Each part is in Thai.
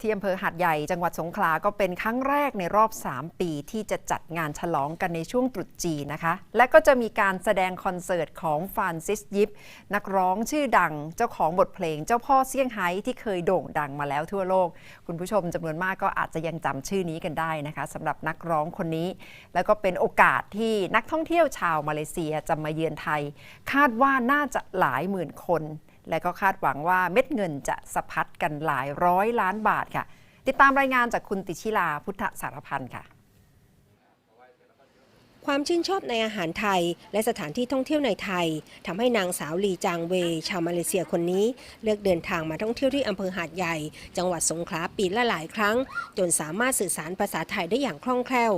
ที่อำเภอหาดใหญ่จังหวัดสงขลาก็เป็นครั้งแรกในรอบ 3 ปีที่จะจัดงานฉลองกันในช่วงตรุษจีนนะคะ และก็จะมีการแสดงคอนเสิร์ตของฟรานซิสยิป นักร้องชื่อดังเจ้าของบทเพลงเจ้าพ่อเซี่ยงไฮ้ที่เคยโด่งดังมาแล้วทั่วโลก คุณผู้ชมจำนวนมากก็อาจจะยังจำชื่อนี้กันได้นะคะสำหรับนักร้องคนนี้ แล้วก็เป็นโอกาสที่นักท่องเที่ยวชาวมาเลเซียจะมาเยือนไทย คาดว่าน่าจะหลายหมื่นคน และก็คาดหวังว่าเม็ดเงินจะสะพัดกันหลายร้อยล้านบาทค่ะ ติดตามรายงานจากคุณติชิลาพุทธสารพันธ์ค่ะ ความชื่นชอบในอาหารไทย และสถานที่ท่องเที่ยวในไทยทำให้นางสาวลีจางเว ชาวมาเลเซียคนนี้ เลือกเดินทางมาท่องเที่ยวที่อำเภอหาดใหญ่ จังหวัดสงขลาปีละหลายครั้ง จนสามารถสื่อสารภาษาไทยได้อย่างคล่องแคล่ว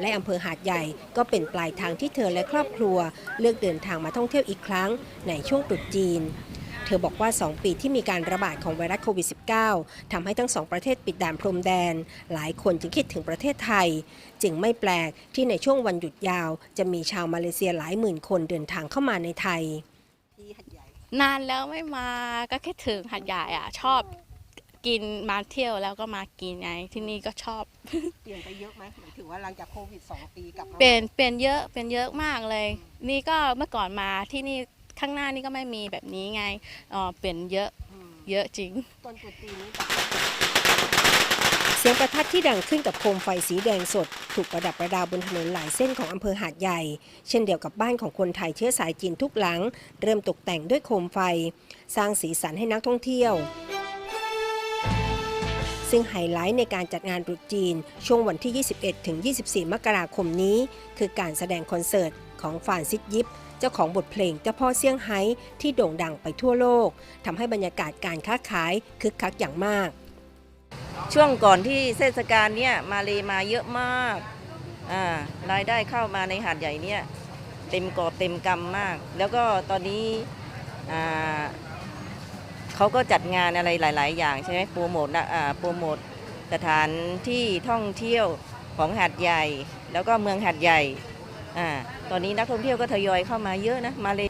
และอำเภอหาดใหญ่ก็เป็นปลายทางที่เธอและครอบครัว เลือกเดินทางมาท่องเที่ยวอีกครั้งในช่วงตรุษจีน ธอบอกว่า 2 ปีที่มีการระบาดของไวรัสโควิด -19 ทำให้ทั้งสองประเทศปิดด่านพรมแดน หลายคนจึงคิดถึงประเทศไทย จึงไม่แปลกที่ในช่วงวันหยุดยาว จะมีชาวมาเลเซียหลายหมื่นคนเดินทางเข้ามาในไทย นานแล้วไม่มาก็แค่ถึงหัดใหญ่อะ ชอบกินมาเที่ยวแล้วก็มากินไงที่นี่ก็ชอบ เปลี่ยนไปเยอะไหมหมายถึงว่าหลังจากโควิด2ปีกลับมาเปลี่ยนเปลี่ยนเยอะเปลี่ยนเยอะมากเลย นี่ก็เมื่อก่อนมาที่นี่ ข้างหน้านี่ก็ไม่มีแบบนี้ไงอ๋อเปลี่ยนเยอะเยอะจริง ต้นตรุษจีนนี้เสียงประทัดที่ดังขึ้นกับโคมไฟสีแดงสด ถูกประดับประดาบนถนนหลายเส้นของอำเภอหาดใหญ่ เช่นเดียวกับบ้านของคนไทยเชื้อสายจีนทุกหลัง เริ่มตกแต่งด้วยโคมไฟ สร้างสีสันให้นักท่องเที่ยว ซึ่งไฮไลท์ในการจัดงานตรุษจีน ช่วงวันที่ 21 ถึง 24 มกราคมนี้ คือการแสดงคอนเสิร์ตของฟานซิสยิป เจ้าของบทเพลงเจ้าพ่อเซี่ยงไฮ้ที่โด่งดังไปทั่วโลกทำให้บรรยากาศการค้าขายคึกคักอย่างมาก ช่วงก่อนที่เทศกาลเนี่ยมาเลมาเยอะมากรายได้เข้ามาในหาดใหญ่เนี่ยเต็มกอบเต็มกำมาก แล้วก็ตอนนี้ เขาก็จัดงานอะไรหลาย ๆ อย่างใช่ไหมโปรโมทนะอ่าโปรโมทสถานที่ท่องเที่ยวของหาดใหญ่ แล้วก็เมืองหาดใหญ่อ่าตอนนี้นักท่องเที่ยวก็ทยอยเข้ามาเยอะนะมาเลย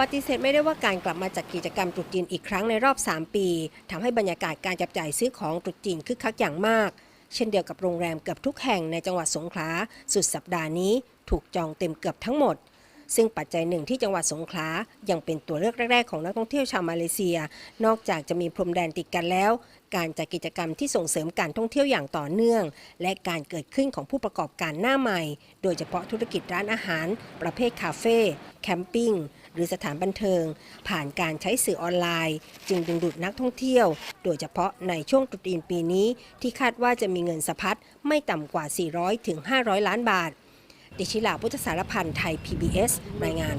ปฏิเสธไม่ได้ว่าการกลับมาจัดกิจกรรมตรุษจีนอีกครั้งในรอบ 3 ปีทำให้บรรยากาศการจับจ่ายซื้อของตรุษจีนคึกคักอย่างมาก เช่นเดียวกับโรงแรมเกือบทุกแห่งในจังหวัดสงขลาสุดสัปดาห์นี้ ถูกจองเต็มเกือบทั้งหมด ซึ่งปัจจัยหนึ่งที่จังหวัดสงขลายังเป็นตัวเลือกแรก ๆ ของนักท่องเที่ยวชาวมาเลเซีย นอกจากจะมีพรมแดนติดกันแล้ว การจัดกิจกรรมที่ส่งเสริมการท่องเที่ยวอย่างต่อเนื่อง และการเกิดขึ้นของผู้ประกอบการหน้าใหม่ โดยเฉพาะธุรกิจร้านอาหาร ประเภทคาเฟ่แคมปิ้งหรือสถานบันเทิง ผ่านการใช้สื่อออนไลน์ จึงดึงดูดนักท่องเที่ยว โดยเฉพาะในช่วงตรุษจีนปีนี้ ที่คาดว่าจะมีเงินสะพัดไม่ต่ำกว่า 400ถึง500 ล้านบาท ดิชิลาพุทธสารพันธ์ไทย PBS รายงาน